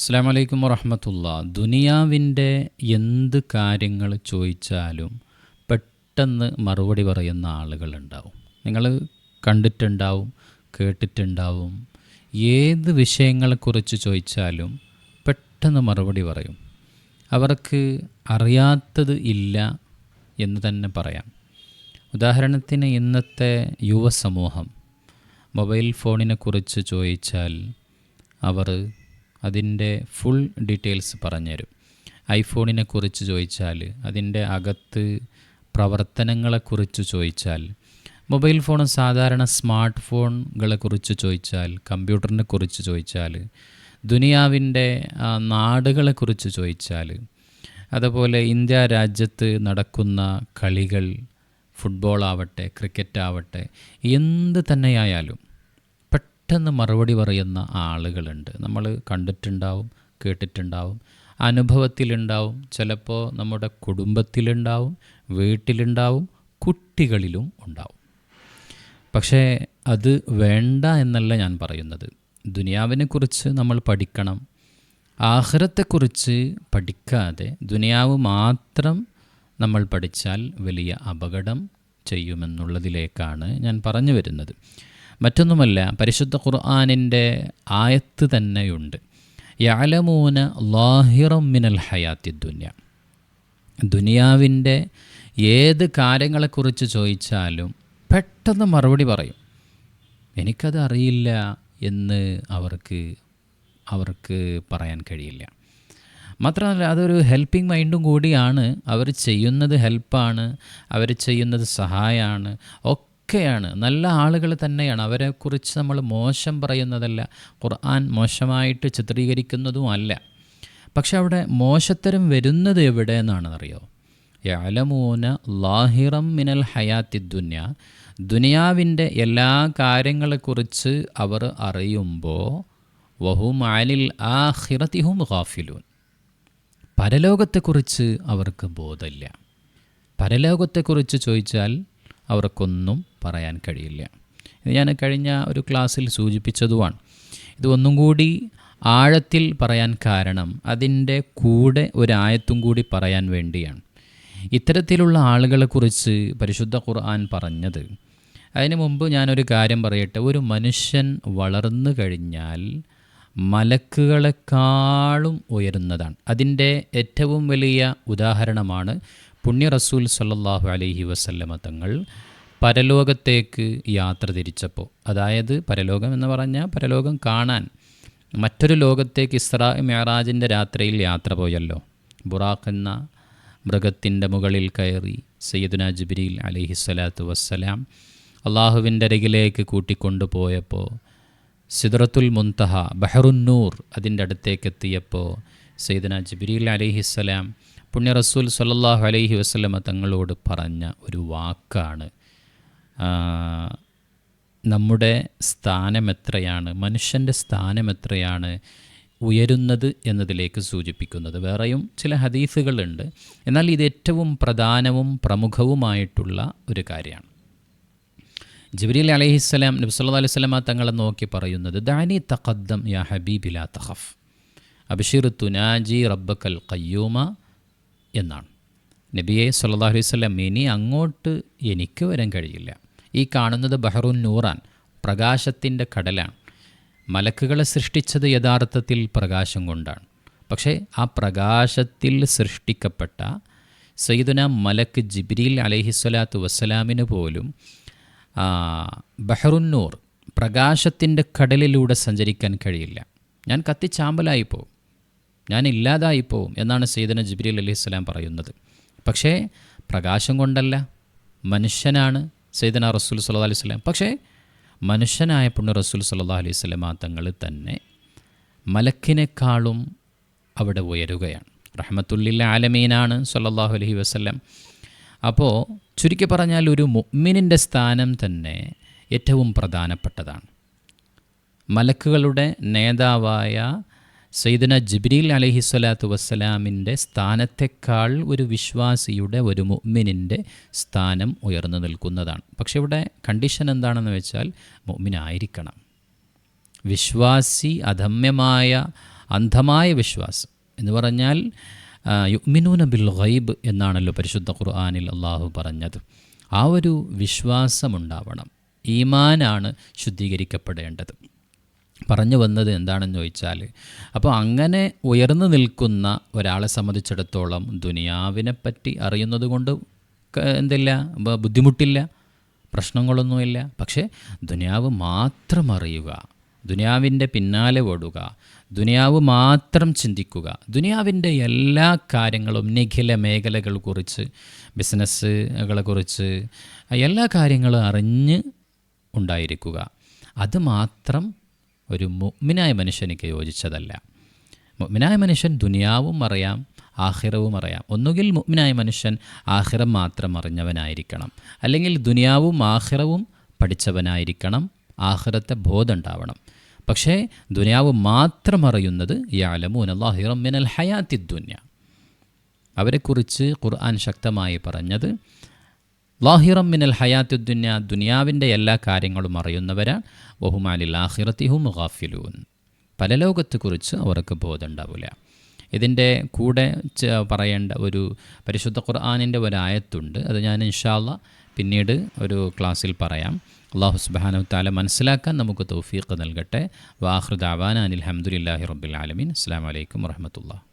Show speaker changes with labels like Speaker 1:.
Speaker 1: അസ്സാം വലൈക്കും വറഹമത്തുള്ള. ദുനിയാവിന്റെ എന്ത് കാര്യങ്ങൾ ചോദിച്ചാലും പെട്ടെന്ന് മറുപടി പറയുന്ന ആളുകളുണ്ടാവും. നിങ്ങൾ കണ്ടിട്ടുണ്ടാവും കേട്ടിട്ടുണ്ടാവും. ഏത് വിഷയങ്ങളെക്കുറിച്ച് ചോദിച്ചാലും പെട്ടെന്ന് മറുപടി പറയും. അവർക്ക് അറിയാത്തത് ഇല്ല എന്ന് തന്നെ പറയാം. ഉദാഹരണത്തിന് ഇന്നത്തെ യുവസമൂഹം മൊബൈൽ ഫോണിനെക്കുറിച്ച് ചോദിച്ചാൽ അവർ അതിന്റെ ഫുൾ ഡീറ്റെയിൽസ് പറഞ്ഞുതരും. ഐഫോണിനെ കുറിച്ച് ചോദിച്ചാൽ അതിന്റെ അകത്ത് പ്രവർത്തനങ്ങളെക്കുറിച്ച് ചോദിച്ചാൽ മൊബൈൽ ഫോണും സാധാരണ സ്മാർട്ട് ഫോണുകളെക്കുറിച്ച് ചോദിച്ചാൽ കമ്പ്യൂട്ടറിനെ കുറിച്ച് ചോദിച്ചാൽ ദുനിയാവിന്റെ നാടുകളെക്കുറിച്ച് ചോദിച്ചാൽ അതുപോലെ ഇന്ത്യ രാജ്യത്ത് നടക്കുന്ന കളികൾ ഫുട്ബോൾ ആവട്ടെ ക്രിക്കറ്റ് ആവട്ടെ എന്ത് തന്നെയായാലും പെട്ടെന്ന് മറുപടി പറയുന്ന ആളുകളുണ്ട്. നമ്മൾ കണ്ടിട്ടുണ്ടാവും കേട്ടിട്ടുണ്ടാവും അനുഭവത്തിലുണ്ടാവും ചിലപ്പോൾ നമ്മുടെ കുടുംബത്തിലുണ്ടാവും വീട്ടിലുണ്ടാവും കുട്ടികളിലും ഉണ്ടാവും. പക്ഷേ അത് വേണ്ട എന്നല്ല ഞാൻ പറയുന്നത്. ദുനിയാവിനെക്കുറിച്ച് നമ്മൾ പഠിക്കണം. ആഹ്റത്തെക്കുറിച്ച് പഠിക്കാതെ ദുനിയാവ് മാത്രം നമ്മൾ പഠിച്ചാൽ വലിയ അപകടം ചെയ്യുമെന്നുള്ളതിലേക്കാണ് ഞാൻ പറഞ്ഞു വരുന്നത്. മറ്റൊന്നുമല്ല പരിശുദ്ധ ഖുർആാനിന്റെ ആയത്ത് തന്നെയുണ്ട്. യാലമൂന ലാഹിറം മിനൽ ഹയാത്തി ദുന്യ. ദുനിയാവിന്റെ ഏത് കാര്യങ്ങളെക്കുറിച്ച് ചോദിച്ചാലും പെട്ടെന്ന് മറുപടി പറയും. എനിക്കത് അറിയില്ല എന്ന് അവർക്ക് അവർക്ക് പറയാൻ കഴിയില്ല. മാത്രമല്ല അതൊരു ഹെൽപ്പിംഗ് മൈൻഡും കൂടിയാണ്. അവർ ചെയ്യുന്നത് ഹെൽപ്പാണ് അവർ ചെയ്യുന്നത് സഹായമാണ്. ഒക്കെയാണ്. നല്ല ആളുകൾ തന്നെയാണ്. അവരെക്കുറിച്ച് നമ്മൾ മോശം പറയുന്നതല്ല. ഖുർആൻ മോശമായിട്ട് ചിത്രീകരിക്കുന്നതും അല്ല. പക്ഷെ അവിടെ മോശത്തരം വരുന്നത് എവിടെ എന്നാണ് അറിയോ യാലമൂന ലാഹിറം മിനൽ ഹയാത്തി ദുന്യ. ദുനിയാവിന്റെ എല്ലാ കാര്യങ്ങളെക്കുറിച്ച് അവർ അറിയുമ്പോൾ വഹും അലിൽ ഹിറത്തിഹും ഗാഫിലൂൻ. പരലോകത്തെക്കുറിച്ച് അവർക്ക് ബോധമില്ല. പരലോകത്തെക്കുറിച്ച് ചോദിച്ചാൽ അവർക്കൊന്നും പറയാൻ കഴിയില്ല. ഇത് ഞാൻ കഴിഞ്ഞ ഒരു ക്ലാസ്സിൽ സൂചിപ്പിച്ചതുമാണ്. ഇത് ഒന്നും കൂടി ആഴത്തിൽ പറയാൻ കാരണം അതിന്റെ കൂടെ ഒരായത്തും കൂടി പറയാൻ വേണ്ടിയാണ്. ഇത്തരത്തിലുള്ള ആളുകളെക്കുറിച്ച് പരിശുദ്ധ ഖുർആൻ പറഞ്ഞത്. അതിനു മുമ്പ് ഞാനൊരു കാര്യം പറയട്ടെ. ഒരു മനുഷ്യൻ വളർന്നു കഴിഞ്ഞാൽ മലക്കുകളെക്കാളും ഉയരുന്നതാണ് അതിന്റെ ഏറ്റവും വലിയ ഉദാഹരണമാണ് പുണ്യ റസൂൽ സല്ലാഹു അലഹി വസല്ലമ തങ്ങൾ പരലോകത്തേക്ക് യാത്ര തിരിച്ചപ്പോൾ. അതായത് പരലോകം എന്ന് പറഞ്ഞാൽ പരലോകം കാണാൻ. മറ്റൊരു ലോകത്തേക്ക് ഇസ്രാ മെഹറാജിന്റെ രാത്രിയിൽ യാത്ര പോയല്ലോ. ബുറാഖ് എന്ന മൃഗത്തിന്റെ മുകളിൽ കയറി സയ്യദുന ജിബിരിൽ അലൈഹി സ്വലാത്തു വസ്സലാം അള്ളാഹുവിന്റെ അരികിലേക്ക് കൂട്ടിക്കൊണ്ടുപോയപ്പോൾ സിദ്റത്തുൽ മുന്തഹ ബഹറുന്നൂർ അതിന്റെ അടുത്തേക്ക് എത്തിയപ്പോൾ സയ്യിദന ജിബിരിൽ അലൈഹിസ്സലാം പുണ്യ റസൂൽ സല്ലാഹു അലൈഹി വസ്ലമ തങ്ങളോട് പറഞ്ഞ ഒരു വാക്കാണ്. നമ്മുടെ സ്ഥാനം എത്രയാണ്? മനുഷ്യന്റെ സ്ഥാനം എത്രയാണ് ഉയരുന്നത് എന്നതിലേക്ക് സൂചിപ്പിക്കുന്നത്. വേറെയും ചില ഹദീസുകളുണ്ട്. എന്നാൽ ഇത് ഏറ്റവും പ്രധാനവും പ്രമുഖവുമായിട്ടുള്ള ഒരു കാര്യമാണ്. ജിബ്രീൽ അലഹിസ്സലാം നബ്സല്ലാ അലൈഹി സ്വലാമ തങ്ങളെ നോക്കി പറയുന്നത് ദാനി തഖദ്ദം യാ ഹബീബില തഹഫ് അബിഷിർ തുനാജി റബ്ബക്കൽ കയ്യൂമ എന്നാണ്. നബിയെ സല്ലാ അലൈഹി സ്വലം ഇനി അങ്ങോട്ട് എനിക്ക് വരാൻ കഴിയില്ല. ഈ കാണുന്നത് ബഹറുൻ നൂറാൻ പ്രകാശത്തിന്റെ കടലാണ്. മലക്കുകളെ സൃഷ്ടിച്ചത് യഥാർത്ഥത്തിൽ പ്രകാശം കൊണ്ടാണ്. പക്ഷേ ആ പ്രകാശത്തിൽ സൃഷ്ടിക്കപ്പെട്ട സയ്യിദുന മലക്ക് ജിബ്രീൽ അലഹിസ്വലാത്തു വസ്സലാമിന് പോലും ബഹറുന്നൂർ പ്രകാശത്തിന്റെ കടലിലൂടെ സഞ്ചരിക്കാൻ കഴിയില്ല. ഞാൻ കത്തിച്ചാമ്പലായിപ്പോവും ഞാൻ ഇല്ലാതായിപ്പോവും എന്നാണ് സയ്യിദന ജിബ്രീൽ അലഹിസ്സലാം പറയുന്നത്. പക്ഷേ പ്രകാശം കൊണ്ടല്ല. മനുഷ്യനാണ് സയ്യിദന റസൂൽ സല്ലാ അലൈഹി സ്വലാം പക്ഷേ മനുഷ്യനായ പുണ്യ റസൂൽ സല്ലാ അലൈഹി സ്വലമ തങ്ങൾ തന്നെ മലക്കിനേക്കാളും അവിടെ ഉയരുകയാണ്. റഹ്മത്തുല്ലില്ല ആലമീനാണ് സല്ലാഹു അലഹി വസ്ലം അപ്പോൾ ചുരുക്കി പറഞ്ഞാൽ ഒരു മുഅ്മിനിന്റെ സ്ഥാനം തന്നെ ഏറ്റവും പ്രധാനപ്പെട്ടതാണ്. മലക്കുകളുടെ നേതാവായ സയ്യിദന ജിബ്രീൽ അലഹി സ്വലാത്തു വസ്സലാമിന്റെ സ്ഥാനത്തെക്കാൾ ഒരു വിശ്വാസിയുടെ ഒരു മുഅ്മിനിന്റെ സ്ഥാനം ഉയർന്നു നിൽക്കുന്നതാണ്. പക്ഷെ ഇവിടെ കണ്ടീഷൻ എന്താണെന്ന് വെച്ചാൽ മുഅ്മിനായിരിക്കണം. വിശ്വാസി അധമ്യമായ അന്ധമായ വിശ്വാസം എന്ന് പറഞ്ഞാൽ യുഗ്മിനൂന ബിൽ ഗൈബ് എന്നാണല്ലോ പരിശുദ്ധ ഖുർആാനിൽ അള്ളാഹു പറഞ്ഞത്. ആ ഒരു വിശ്വാസമുണ്ടാവണം. ഈമാനാണ് ശുദ്ധീകരിക്കപ്പെടേണ്ടത്. പറഞ്ഞു വന്നത് എന്താണെന്ന് ചോദിച്ചാൽ അപ്പോൾ അങ്ങനെ ഉയർന്നു നിൽക്കുന്ന ഒരാളെ സംബന്ധിച്ചിടത്തോളം ദുനിയാവിനെ പറ്റി അറിയുന്നത് കൊണ്ട് എന്തില്ല ബുദ്ധിമുട്ടില്ല പ്രശ്നങ്ങളൊന്നുമില്ല. പക്ഷേ ദുനിയാവ് മാത്രം അറിയുക ദുനിയാവിന്റെ പിന്നാലെ ഓടുക ദുനിയാവ് മാത്രം ചിന്തിക്കുക ദുനിയാവിന്റെ എല്ലാ കാര്യങ്ങളും നിഖില മേഖലകൾ കുറിച്ച് ബിസിനസ്സുകളെ കുറിച്ച് എല്ലാ കാര്യങ്ങളും അറിഞ്ഞ് ഉണ്ടായിരിക്കുക. അത് മാത്രം ഒരു മുഗ്മിനായ മനുഷ്യനിക്ക് യോജിച്ചതല്ല. മുഗ്മിനായ മനുഷ്യൻ ദുനിയാവും അറിയാം ആഹിറവും അറിയാം. ഒന്നുകിൽ മുഗ്മിനായ മനുഷ്യൻ ആഹിറം മാത്രം അറിഞ്ഞവനായിരിക്കണം. അല്ലെങ്കിൽ ദുനിയാവും ആഹിറവും പഠിച്ചവനായിരിക്കണം ആഹിറത്തെ ബോധം ഉണ്ടാവണം പക്ഷേ ദുനിയാവ് മാത്രം അറിയുന്നത് യാലമൂൻ അള്ളാഹിറം മിനൽ ഹയാത്തി ദുന്യ. അവരെക്കുറിച്ച് ഖുർആൻ ശക്തമായി പറഞ്ഞത് ലാഹിറം മിനൽ ഹയാത്തുദ്ദുന്യ ദുനിയാവിന്റെ എല്ലാ കാര്യങ്ങളും അറിയുന്നവരാണ്. ബഹുമാലി ആഹിറത്തിഹും ഗാഫിലൂൻ. പരലോകത്തെക്കുറിച്ച് അവർക്ക് ബോധമുണ്ടാവില്ല ഇതിന്റെ കൂടെ പറയേണ്ട ഒരു പരിശുദ്ധ ഖുർആാനിന്റെ ഒരു ആയത്തുണ്ട് അത് ഞാൻ ഇൻഷാല്ല പിന്നീട് ഒരു ക്ലാസ്സിൽ പറയാം. അള്ളാഹു സുബാനു താല മനസ്സിലാക്കാൻ നമുക്ക് തൗഫീഖ് നൽകട്ടെ. വാഹൃദാവാൻ അനിൽ ഹംദുലില്ലാഹി റബ്ബിൽ ആലമീൻ. അസ്സാം വലൈക്കും വറഹമത്തുള്ള